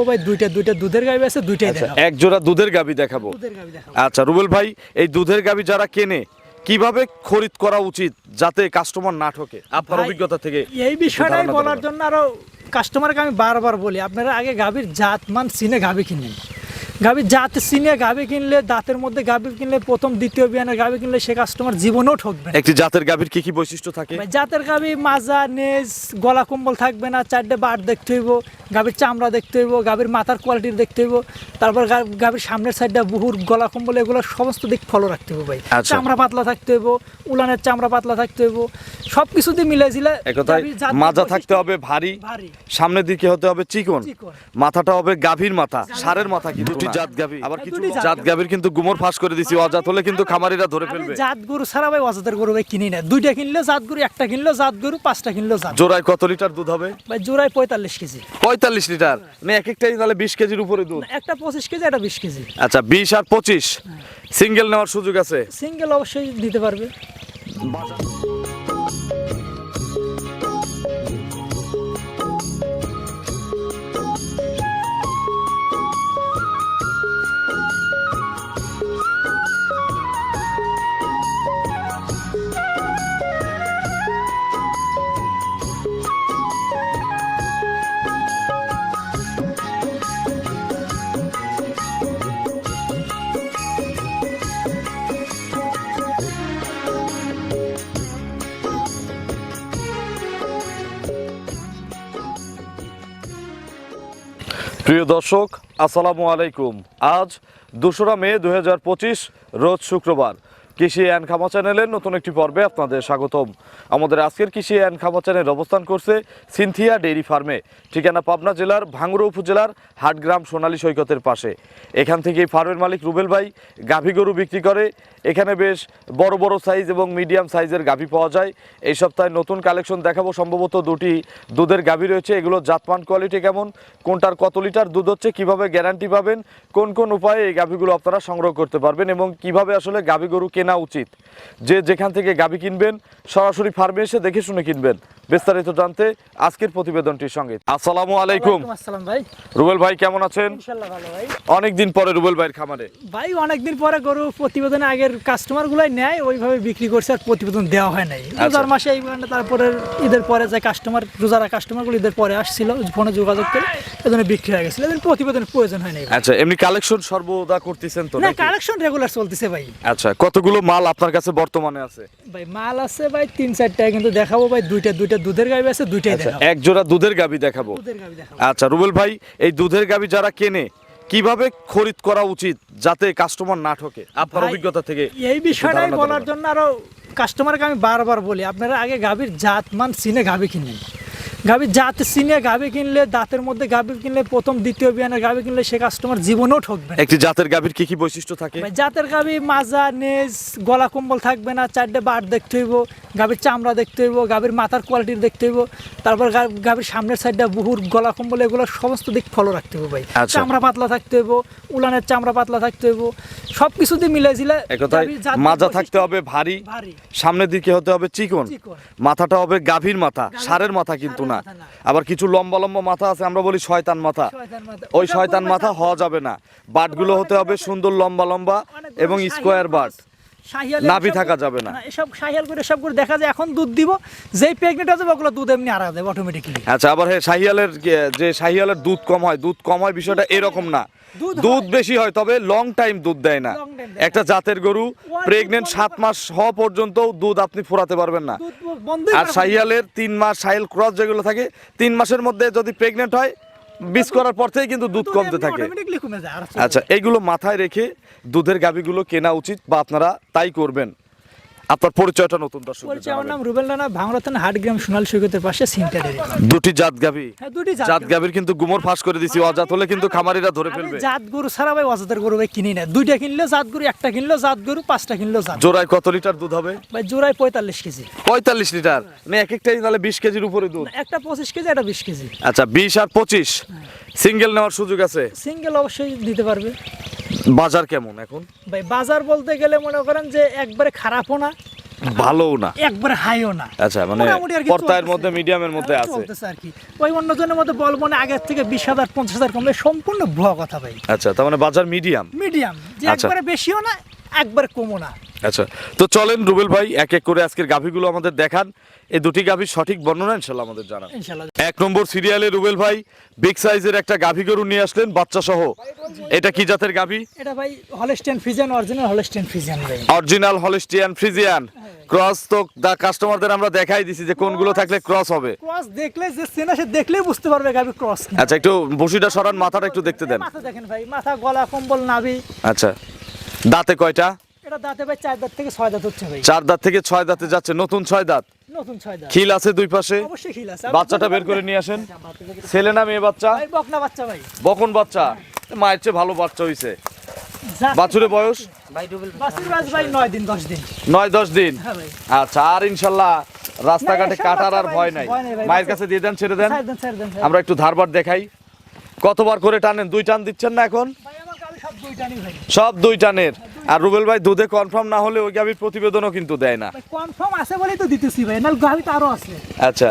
দেখাবো ভাই দুইটা দুইটা দুধের গাবি আছে দুইটাই আচ্ছা এক জোড়া দুধের গাবি দেখাবো। দুধের গাবি দেখাবো। আচ্ছা রুবেল ভাই এই দুধের গাবি যারা কেনে কীভাবে খরিদ করা উচিত যাতে কাস্টমার না ঠকে? আপনার অভিজ্ঞতা থেকে এই বিষয়টাই বলার জন্য আরও কাস্টমারকে আমি বারবার বলি আপনারা আগে গাভীর জাত মান চিনে গাভী কিনেন। গাভীর জাত চিনে গাভী কিনলে দাঁতের মধ্যে গাভী কিনলে প্রথম দ্বিতীয় বিয়ানের গাভী কিনলে সে কাস্টমার জীবনেও ঠকবে একটি জাতের গাভীর কি কি বৈশিষ্ট্য থাকে? জাতের গাভী মাজা নেজ গলা কম্বল থাকবে না চারটে বাট দেখতে হইব গাভীর চামড়া দেখতে হইব গাভীর মাথার কোয়ালিটি দেখতে হইব তারপর গাভীর সামনের সাইডটা বুহুর গলা কম্বল এগুলো সমস্ত দিক ফলো রাখতে হইব ভাই। আচ্ছা। চামড়া পাতলা থাকতে হইব উলানের চামড়া পাতলা থাকতে হইব সব কিছু দিয়ে মিলে জিলে মাজা থাকতে হবে ভারী ভারী। সামনের দিকে হতে হবে চিকন। মাথাটা হবে গাভীর মাথা সারের মাথা। দুটি জাত গাভী। আবার হ্যাঁ, কিছু জাত জাত গাভীর কিন্তু গুমর ফাঁস করে দিছি অজাত হলে কিন্তু খামারিরা ধরে ফেলবে। জাত গরু ছাড়া ভাই অজাতের গরু ভাই কিনি না দুইটা কিনলে জাত গরু একটা কিনলে জাত গরু পাঁচটা কিনলেও জাত। জোড়ায় কত লিটার দুধ হবে? ভাই জোড়ায় পঁয়তাল্লিশ কেজি। পঁয়তাল্লিশ লিটার। মানে এক একটাই তাহলে বিশ কেজির উপরে দুধ। একটা পঁচিশ কেজি একটা বিশ কেজি। আচ্ছা বিশ আর পঁচিশ। সিঙ্গেল নেওয়ার সুযোগ আছে? সিঙ্গেল অবশ্যই দিতে পারবে। প্রিয় দর্শক আসসালামু আলাইকুম। আজ দোসরা মে দুহাজার পঁচিশ রোজ শুক্রবার। কৃষি অ্যান্ড খামা চ্যানেলের নতুন একটি পর্বে আপনাদের স্বাগতম। আমাদের আজকের কৃষি অ্যান্ড খামা চ্যানেল অবস্থান করছে সিনথিয়া ডেইরি ফার্মে, ঠিকানা পাবনা জেলার ভাঙ্গুড়া উপজেলার হাটগ্রাম সোনালী সৈকতের পাশে। এখান থেকে ফার্মের মালিক রুবেল ভাই গাভী গরু বিক্রি করে। এখানে বেশ বড় বড় সাইজ এবং মিডিয়াম সাইজের গাভী পাওয়া যায়। এই সপ্তাহে নতুন কালেকশন দেখাবো, সম্ভবত দুটি দুধের গাভী রয়েছে। এগুলো জাতমান কোয়ালিটি কেমন, কোনটার কত লিটার দুধ হচ্ছে, কীভাবে গ্যারান্টি পাবেন, কোন কোন উপায়ে এই গাভীগুলো আপনারা সংগ্রহ করতে পারবেন এবং কীভাবে আসলে গাভী গরু কেনা উচিত। যে যেখান থেকে গাভী কিনবেন সরাসরি ফার্মে এসে দেখে শুনে কিনবেন। বিস্তারিত জানতে আজকের প্রতিবেদনটির সঙ্গে। আসসালামু আলাইকুম। আসসালাম ভাই। রুবেল ভাই কেমন আছেন? ইনশাল্লাহ ভালো ভাই। অনেকদিন পরে রুবেল ভাইয়ের খামারে। ভাই অনেকদিন পরে গরু প্রতিবেদন আগের কাস্টমার গুলাই নেয় ওইভাবে বিক্রি করছে আর প্রতিবেদন দেওয়া হয় নাই। রোজার মাসে এই কারণে তারপরে ঈদের পরে যে কাস্টমার রোজারা কাস্টমারগুলো ঈদের পরে আসছিল ফোনে যোগাযোগ করে এজন্য বিক্রি হয়ে গেছিল। এজন্য প্রতিবেদনের প্রয়োজন হয় নাই আচ্ছা এমনি কালেকশন সর্বদা করতেছেন তো না কালেকশন রেগুলার চলতেছে ভাই। আচ্ছা কতগুলো মাল আপনার কাছে বর্তমানে আছে? ভাই মাল আছে ভাই তিন চারটা কিন্তু দেখাবো ভাই দুইটা দুইটা দুধের গাবি আছে দুইটাই আচ্ছা দেখাবো এক জোড়া দুধের গাবি দেখাবো। গাবি আচ্ছা রুবেল ভাই এই দুধের গাবি যারা কেনে কীভাবে খরিদ করা উচিত যাতে কাস্টমার না ঠকে? আপনার অভিজ্ঞতা থেকে এই বিষয়টাই বলার জন্য আরও কাস্টমারকে আমি বারবার বলি আপনারা আগে গাভীর জাত মান চিনে গাভী কিনেন। গাভীর জাত চিনে গাভী কিনলে দাঁতের মধ্যে গাভী কিনলে প্রথম দ্বিতীয় বিয়ানের গাভী কিনলে সে কাস্টমার জীবনেও ঠকবে। একটি জাতের গাবির কি কি বৈশিষ্ট্য থাকে ভাই, জাতের গাভী মাজা নেজ গলা কম্বল থাকবে না চারটে বাট দেখতে হইব গাভীর চামড়া দেখতে হইব গাভীর মাথার কোয়ালিটি দেখতে হইব তারপর গাভীর সামনের সাইডটা বুহুর গলা কম্বল এগুলো সমস্ত দিক ফলো রাখতে হইব ভাই আচ্ছা। চামড়া পাতলা থাকতে হইব উলানের চামড়া পাতলা থাকতে হইব সব কিছু দিয়ে মিলে একথায় মাজা থাকতে হবে ভারী সামনের দিকে হতে হবে চিকন চিকন। মাথাটা হবে গাভীর মাথা সারের মাথা কিন্তু না। আবার কিছু লম্বা লম্বা মাথা আছে আমরা বলি শয়তান মাথা। ওই শয়তান মাথা হওয়া যাবে না। বাটগুলো হতে হবে সুন্দর লম্বা লম্বা এবং স্কোয়ার বাট। নাভি থাকা যাবে না। এসব সাহিয়াল করে সব করে দেখা যায় এখন দুধ দিব যেই প্রেগনেন্ট আছে ওগুলো দুধ এমনি আড়া দেবে অটোমেটিকলি আচ্ছা আবার হ্যাঁ সাহিয়ালের যে সাহিয়ালের দুধ কম হয় দুধ কম হয় বিষয়টা এরকম না। দুধ বেশি হয় তবে লং টাইম দুধ দেয় না। একটা জাতের গরু প্রেগনেন্ট সাত মাস হওয়া পর্যন্ত দুধ আপনি ফোরাতে পারবেন না। আর শাহিয়ালের তিন মাস শাহিল ক্রস যেগুলো থাকে তিন মাসের মধ্যে যদি প্রেগনেন্ট হয় বিষ করার পর থেকেই কিন্তু দুধ কমতে থাকে। আচ্ছা এইগুলো মাথায় রেখে দুধের গাভিগুলো কেনা উচিত বা আপনারা তাই করবেন। আপনার পরিচয়টা নতুন দর্শক পরিচয় আমার নাম রুবেল রানা ভাঙড়া হাটগ্রাম সোনাল সৈকতের পাশে সিংটা ডেরি দুটি জাত গাভি। হ্যাঁ দুটি জাত জাত গাভির কিন্তু গুমর ফাঁস করে দিছি অজাত হলে কিন্তু খামারিরা ধরে ফেলবে। জাত গরু ছাড়া ভাই অজাতের গরু ভাই কিনি না। দুইটা কিনলে জাত গরু একটা কিনলে জাত গরু পাঁচটা কিনলেও জাত জোড়ায় কত লিটার দুধ হবে? ভাই জোড়ায় পঁয়তাল্লিশ কেজি। পঁয়তাল্লিশ লিটার। মানে এক একটাই তাহলে বিশ কেজির উপরে দুধ। একটা পঁচিশ কেজি একটা বিশ কেজি। আচ্ছা বিশ আর পঁচিশ। সিঙ্গেল নেওয়ার সুযোগ আছে? সিঙ্গেল অবশ্যই দিতে পারবে। বাজার কেমন এখন? ভাই বাজার বলতে গেলে মনে করেন যে একবারে খারাপও না ভালোও না। একবার হাইও না। আচ্ছা মানে পর্তায়ের মধ্যে মিডিয়ামের মধ্যে আছে। চলতেছে আর কি। ওই অন্যজনের মধ্যে বলব না আগের থেকে বিশ হাজার পঞ্চাশ হাজার কমলে সম্পূর্ণ ভুয়া কথা ভাই। আচ্ছা তার মানে বাজার মিডিয়াম মিডিয়াম যে আচ্ছা। একবারে বেশিও না একবার কমও না। আচ্ছা তো চলেন রুবেল ভাই এক এক করে আজকের গাভীগুলো আমাদের দেখান। এই দুটি গাভীর সঠিক বর্ণনা ইনশাল্লাহ আমাদের জানা এক নম্বর সিরিয়ালে রুবেল ভাই বিগ সাইজের একটা গাভী গরু নিয়ে আসলেন বাচ্চা সহ এটা কি জাতের গাভী? এটা ভাই Holstein Friesian original Holstein Friesian ভাই। অরিজিনাল হলিস্টিয়ান ফ্রিজিয়ান ক্রস তো দা কাস্টমারদের আমরা দেখাই দিছি যে কোনগুলো থাকলে ক্রস হবে। ক্রস দেখলে যে চেনা সে দেখলেই বুঝতে পারবে গাবি ক্রস আচ্ছা একটু বসিটা সরান মাথাটা একটু দেখতে দেন। মাথা দেখেন ভাই মাথা গলা কম্বল নাভি। আচ্ছা দাঁতে কয়টা? এটা দাঁতে ভাই চার দাঁত থেকে ছয় দাঁত হচ্ছে ভাই। চার দাঁত থেকে ছয় দাঁতে যাচ্ছে। নতুন ছয় দাঁত। নতুন ছয় দাঁত। খিল আছে দুই পাশে। অবশ্যই খিল আছে। বাচ্চাটা বের করে নিয়ে আসেন। ছেলে না মেয়ে বাচ্চা? ভাই বকনা বাচ্চা ভাই। বকন বাচ্চা। মায়ের চেয়ে ভালো বাচ্চা হইছে। যা- বাছুরের বয়স? বাছুর ভাই নয় দশ দিন। হ্যাঁ আচ্ছা আর ইনশাল্লাহ রাস্তাঘাটে কাটার আর ভয় নাই। মায়ের কাছে দিয়ে দেন ছেড়ে দেন। ছেড়ে দেন ছেড়ে দেন ছেড়ে দেন। আমরা একটু ধারবার দেখাই। কতবার করে টানেন? দুই টান দিচ্ছেন না এখন? সব দুই টানের। আর রুবেল ভাই দুধে কনফার্ম না হলে ওই গাভীর প্রতিবেদনও কিন্তু দেয় না। কনফার্ম আছে বলেই তো দিতেছি ভাই নাহলে গাবি তো আরও আছে। আচ্ছা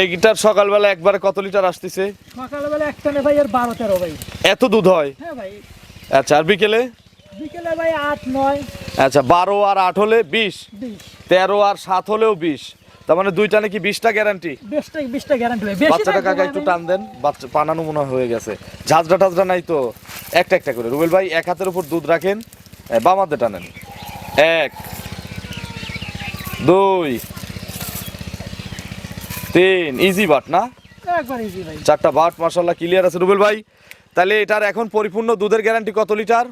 এইটার সকালবেলা একবারে কত লিটার আসতেছে? সকালবেলা একটা নে ভাই আর বারো তেরো ভাই। এত দুধ হয়? হ্যাঁ ভাই। আচ্ছা আর বিকেলে? বিকেলে ভাই আট নয়। আচ্ছা বারো আর আট হলে বিশ বিশ। তেরো আর সাত হলেও বিশ। তার মানে দুইটা নাকি কি বিশটা গ্যারান্টি বিশটা বিশটা গ্যারান্টি ভাই। বাচ্চাটা কাকা একটু টান দেন বাচ্চা পানানো মনে হয় গেছে। ঝাঁঝরা টাজরা নাই তো? একটা একটা করে। রুবেল ভাই এক হাতের উপর দুধ রাখেন বাম হাতে টানেন। এক দুই তিন ইজি বাট না? চারটা বাট মাসাল্লাহ ক্লিয়ার আছে রুবেল ভাই। তাহলে এটার এখন পরিপূর্ণ দুধের গ্যারান্টি কত লিটার?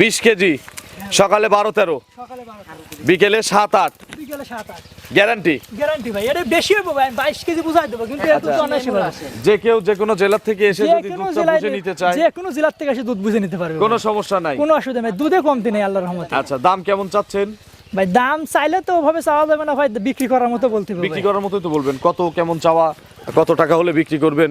বিশ কেজি। সকালে বারো তেরো। বিকেলে সাত আট। বিকেলে সাত আট। গ্যারান্টি? গ্যারান্টি ভাই এটা বেশি হবে ভাই বাইশ কেজি বুঝাই দেবো কিন্তু একটু আচ্ছা। যে কেউ যে কোনো জেলার থেকে এসে যদি দুধটা বুঝে নিতে চায় যে কোনো জেলার থেকে এসে দুধ বুঝে নিতে পারবে কোনো সমস্যা নাই। কোনো অসুবিধা নেই দুধে কমতি নেই আল্লাহর রহমতে। আচ্ছা দাম কেমন চাচ্ছেন? ভাই দাম চাইলে তো ওভাবে চাওয়া যাবে না ভাই বিক্রি করার মতো বলতে হবে বিক্রি করার মতোই তো বলবেন কত কেমন চাওয়া কত টাকা হলে বিক্রি করবেন?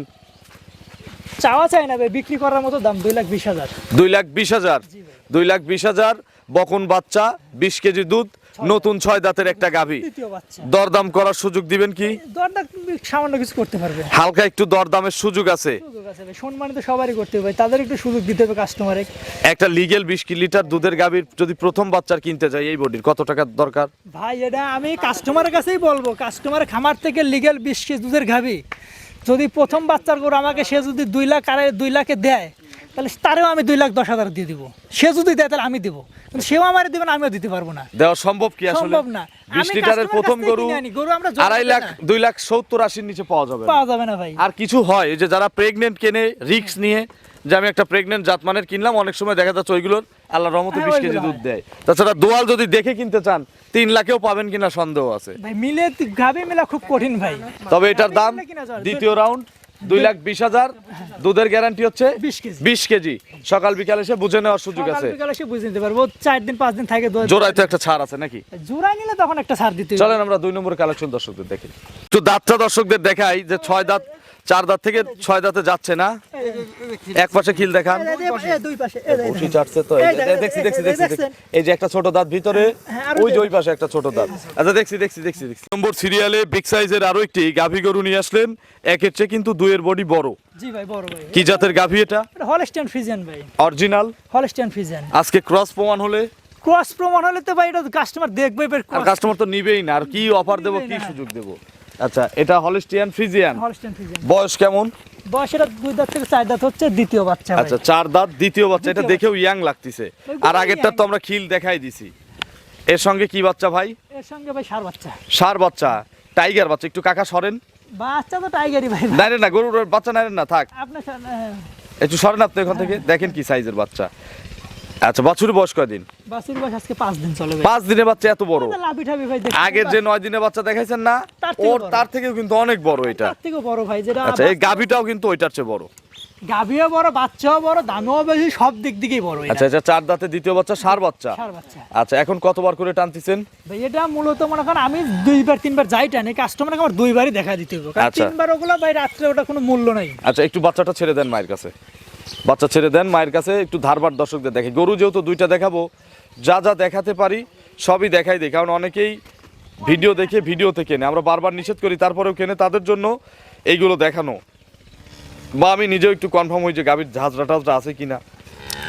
চাওয়া চাই না ভাই বিক্রি করার মতো দাম দুই লাখ বিশ হাজার। দুই লাখ বিশ হাজার। জি ভাই। দুই লাখ বিশ হাজার বকন বাচ্চা বিশ কেজি দুধ নতুন ছয় দাঁতের একটা গাভী। দরদাম করার সুযোগ দিবেন কি? সামান্য কিছু করতে পারবে। হালকা একটু দরদামের সুযোগ আছে। সম্মানিত সবারই করতে হবে তাদের একটু সুযোগ দিতে হবে কাস্টমারে একটা লিগেল বিশ লিটার দুধের গাভীর যদি প্রথম বাচ্চার কিনতে যাই এই বডির কত টাকার দরকার? ভাই এটা আমি কাস্টমারের কাছেই বলব কাস্টমার খামার থেকে লিগেল বিশ কেজি দুধের খাবি যদি প্রথম বাচ্চার করে আমাকে সে যদি দুই লাখ আড়াই দুই লাখে দেয় তাহলে তারেও আমি দুই লাখ দশ হাজার দিয়ে দিব। সে যদি দেয় তাহলে আমি দিব। কিন্তু সেও আমার দিবে না আমিও দিতে পারব না। দেওয়া সম্ভব কি? আসলে সম্ভব না। বিশ লিটারের প্রথম গরু গরু আমরা আড়াই লাখ দুই লাখ সত্তর আশির নিচে পাওয়া যাবে পাওয়া যাবে না ভাই। আর কিছু হয় যে যারা প্রেগনেন্ট কেনে রিক্স নিয়ে যে আমি একটা প্রেগনেন্ট জাতমানের কিনলাম অনেক সময় দেখা যাচ্ছে ওইগুলোর আল্লাহ রহমতে হ্যাঁ, বিশ কেজি দুধ দেয়। তাছাড়া দোয়াল যদি দেখে কিনতে চান তিন লাখেও পাবেন কিনা সন্দেহ আছে। ভাই মিলে গাবি মেলা খুব কঠিন ভাই। তবে এটার দাম। দ্বিতীয় রাউন্ড দুই লাখ বিশ হাজার দুধের গ্যারান্টি হচ্ছে 20 বিশ কেজি। সকাল বিকালে এসে বুঝে নেওয়ার সুযোগ আছে। বুঝে নিতে পারব। চার দিন পাঁচ দিন থাকে জোড়ায় তো একটা ছাড় আছে নাকি? জোড়ায় নিলে তখন একটা ছাড় দিতে চলেন আমরা দুই নম্বর কালেকশন দর্শকদের দেখি। একটু দাঁতটা দর্শকদের দেখাই যে ছয় দাঁত চার দাঁত থেকে ছয় দাঁতে যাচ্ছে না। এক পাশে খিল দেখান। উঠি চাটছে তো। দেখছি দেখছি দেখছি। এই যে একটা ছোট দাঁত ভিতরে হ্যাঁ, আরও ওই যে ওই পাশে একটা ছোট দাঁত। আচ্ছা দেখছি দেখছি দেখছি দেখছি। নম্বর সিরিয়ালে বিগ সাইজের আরও একটি গাভী গরু নিয়ে আসলেন। একের চেয়ে কিন্তু দুইয়ের বডি বড়। জি ভাই বড় ভাই। কি জাতের গাভী এটা? ফ্রিজিয়ান ভাই। অরিজিনাল? ফ্রিজিয়ান আজকে ক্রস প্রমাণ হলে? ক্রস প্রমাণ হলে তো ভাই এটা কাস্টমার দেখবে কাস্টমার তো নিবেই না। আর কি অফার দেবো কি সুযোগ দেবো? আচ্ছা এটা হলিস্টিয়ান ফ্রিজিয়ান? বয়স কেমন? বয়স এটা দুই দাঁত থেকে চার দাঁত হচ্ছে দ্বিতীয় বাচ্চা আচ্ছা চার দাঁত দ্বিতীয় বাচ্চা এটা দেখেও ইয়াং লাগতেছে। আর খুবই আগেরটার তো আমরা খিল দেখাই দিছি। এর সঙ্গে কি বাচ্চা ভাই? এর সঙ্গে ভাই সার বাচ্চা। সার বাচ্চা। টাইগার বাচ্চা। একটু কাকা সরেন। বাচ্চা তো টাইগারই ভাই। নাইরেন না গরুর বাচ্চা নাইরেন না থাক। আপনার হ্যাঁ, একটু সরেন আপনি এখান থেকে। দেখেন কি সাইজের বাচ্চা। আচ্ছা বয়স কয়দিন বাছুর বয়স আজকে পাঁচ দিন চলে ভাই। পাঁচ দিনের বাচ্চা এত বড়? আগের যে নয় দিনের বাচ্চা দেখাইছেন না ওর তার থেকেও কিন্তু অনেক বড় এটা। তার থেকেও বড় ভাই যেটা আচ্ছা এই গাভিটাও কিন্তু ওইটার চেয়ে বড়। গাভিও বড় বাচ্চাও বড় দামেও বেশি সব দিক দিকেই বড় এটা। আচ্ছা চার দাঁতে দ্বিতীয় বাচ্চা সার বাচ্চা? সার বাচ্চা। আচ্ছা এখন কতবার করে টানতেছেন? ভাই এটা মূলত মনে করেন আমি দুইবার তিনবার যাই টানি কাস্টমারকে আমার দুইবারই দেখা দিতে হবে কারণ আচ্ছা। তিনবার ওগুলো ভাই রাত্রে ওটা কোনো মূল্য নাই। আচ্ছা একটু বাচ্চাটা ছেড়ে দেন মায়ের কাছে। বাচ্চা ছেড়ে দেন, মায়ের কাছে একটু ধারবার দর্শকদের দেখে। গরু যেহেতু দুইটা দেখাবো, যা যা দেখাতে পারি সবই দেখাই দিই, কারণ অনেকেই ভিডিও দেখে ভিডিওতে কেনে আমরা বারবার নিষেধ করি, তারপরেও কেনে তাদের জন্য এইগুলো দেখানো। বা আমি নিজেও একটু কনফার্ম হই যে গাভীর ঝাঁঝরা টাজরা আছে কিনা।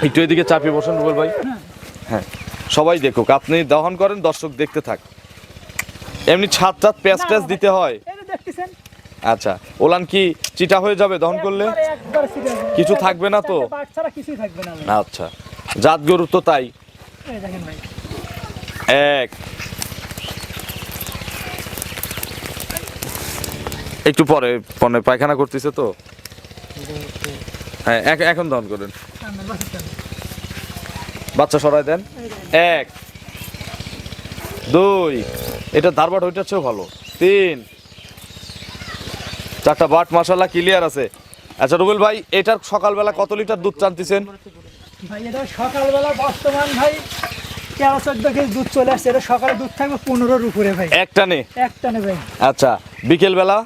একটু এদিকে চাপিয়ে বসেন রুবেল ভাই। হ্যাঁ সবাই দেখুক, আপনি দহন করেন, দর্শক দেখতে থাক। এমনি ছাদ টাত প্যাঁচ দিতে হয়। আচ্ছা ওলান কি চিটা হয়ে যাবে দহন করলে? কিছু থাকবে না তো? আচ্ছা জাত গরু তো তাই। এক। একটু পরে পরে পায়খানা করতেছে তো? হ্যাঁ এখন দহন করেন। বাচ্চা সরাই দেন। এক দুই। এটা ধারবাট ওইটার চেয়েও ভালো। তিন চারটা বাট মশালা ক্লিয়ার আছে। আচ্ছা রুবেল ভাই এটার সকালবেলা কত লিটার দুধ টানতেছেন ভাই এটা সকালবেলা বর্তমান ভাই তেরো চোদ্দ কেজি দুধ চলে আসছে। এটা সকালে দুধ থাকবে পনেরোর উপরে ভাই। একটা নে একটা নেবে আচ্ছা বিকেলবেলা?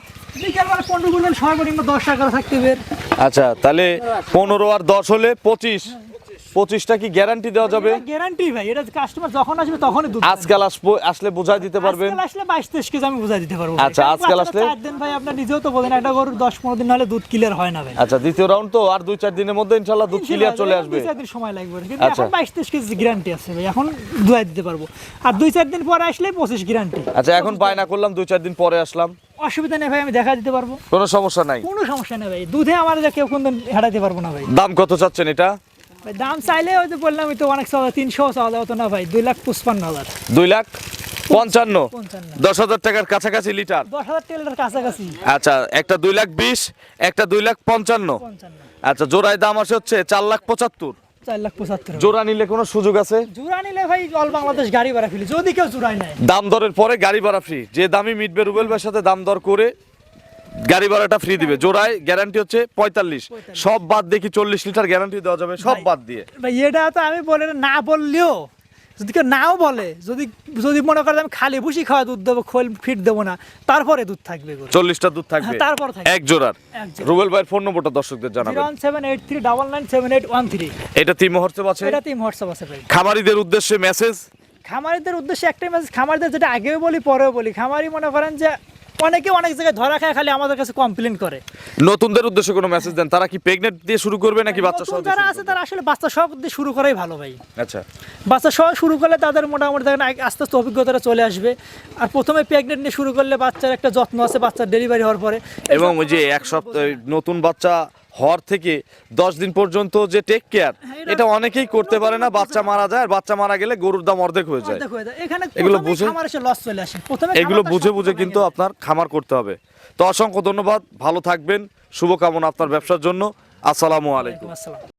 বিকেলবেলা পনেরো সর্বনিম্ন দশ টাকা থাকতে আচ্ছা তাহলে পনেরো আর দশ হলে পঁচিশ। পঁচিশটা কি গ্যারান্টি দেওয়া যাবে? গ্যারান্টি ভাই এটা কাস্টমার যখন আসবে তখনই দুধ আজকাল আসব আসলে বোঝাই দিতে পারবেন? আজকাল আসলে বাইশ তেইশ কেজি আমি বুঝাই দিতে পারব আচ্ছা, আজকাল আসলে? চার দিন ভাই আপনার নিজেও তো বোঝেন একটা গরুর দশ পনেরো দিন হলে দুধ ক্লিয়ার হয় না ভাই। আচ্ছা দ্বিতীয় রাউন্ড তো আর দুই চার দিনের মধ্যে ইনশাল্লাহ দুধ ক্লিয়ার চলে আসবে। দুই চার দিন সময় লাগবে। কিন্তু আচ্ছা। এখন বাইশ তেইশ কেজি গ্যারান্টি আছে ভাই এখন দুয়াই দিতে পারব। আর দুই চার দিন পরে আসলে পঁচিশ গ্যারান্টি আচ্ছা এখন বায়না করলাম দুই চার দিন পরে আসলাম। অসুবিধা নেই ভাই আমি দেখা দিতে পারব। কোনো সমস্যা নাই। কোনো সমস্যা নেই ভাই দুধে আমার কেউ কোনদিন হেঁটাতে পারব না ভাই। দাম কত চাচ্ছেন এটা? ভাই দাম চাইলে ওই যে বললাম তো অনেক চাওয়া তিনশো চাওয়া যাওয়া তো না ভাই দুই লাখ পঁচপান্ন হাজার। দুই লাখ পঞ্চান্ন। দশ হাজার টাকার কাছাকাছি লিটার? দশ হাজার কাছাকাছি। আচ্ছা একটা দুই লাখ বিশ একটা দুই লাখ পঞ্চান্ন। আচ্ছা জোড়ায় দাম আসে হচ্ছে চার লাখ পঁচাত্তর। জোড়া নিলে কোনো সুযোগ আছে? জোড়া নিলে ভাই অল বাংলাদেশ গাড়ি ভাড়া ফেলি যদি কেউ নেয়। দাম দরের পরে গাড়ি ভাড়া ফ্রি। যে দামি মিটবে রুবেল ভাইয়ের সাথে দাম দর করে গাড়ি ভাড়াটা ফ্রি দিবে। জোড়ায় গ্যারান্টি হচ্ছে পঁয়তাল্লিশ। সব বাদ দেখি চল্লিশ লিটার গ্যারান্টি দেওয়া যাবে? সব বাদ দিয়ে। ভাই এটা তো আমি বলে না বললেও যদি কেউ নাও বলে যদি যদি মনে করে আমি খালি ভুসি খাওয়া দুধ দেবো খোল ফিট দেবো না তারপরে দুধ থাকবে চল্লিশটা দুধ থাকবে। হ্যাঁ, তারপর এক জোড়ার। রুবেল ভাইয়ের ফোন নম্বরটা দর্শকদের জানাবেন। One seven eight three double nine seven eight one three. এটা তিন মুহূর্তে আছে। এটা তিন হোয়াটসঅ্যাপ আছে ভাই। খামারিদের উদ্দেশ্যে মেসেজ খামারিদের উদ্দেশ্যে একটাই মেসেজ খামারিদের যেটা আগেও বলি পরেও বলি। খামারি মনে করেন যে অনেকে অনেক জায়গায় ধরা খায় খালি আমাদের কাছে কমপ্লেন করে। নতুনদের উদ্দেশ্যে কোনো মেসেজ দেন? তারা কি প্রেগনেন্ট দিয়ে শুরু করবে নাকি বাচ্চা সহ যারা আছে তারা আসলে বাচ্চা সহ দিয়ে শুরু করাই ভালো ভাই। আচ্ছা। বাচ্চা সহ শুরু করলে তাদের মোটামুটি দেখেন আস্তে আস্তে অভিজ্ঞতাটা চলে আসবে। আর প্রথমে প্রেগনেন্ট নিয়ে শুরু করলে বাচ্চার একটা যত্ন আছে বাচ্চার ডেলিভারি হওয়ার পরে। এবং ওই যে এক সপ্তাহ নতুন বাচ্চা হওয়ার থেকে দশ দিন পর্যন্ত যে টেক কেয়ার এটা- এটা অনেকেই করতে পারে না বাচ্চা মারা যায় আর বাচ্চা মারা গেলে গরুর দাম অর্ধেক হয়ে যায়। হয়ে এগুলো বুঝে- এগুলো বুঝে বুঝে কিন্তু আপনার খামার করতে হবে। তো অসংখ্য ধন্যবাদ ভালো থাকবেন শুভকামনা আপনার ব্যবসার জন্য। আসসালামু আলাইকুম।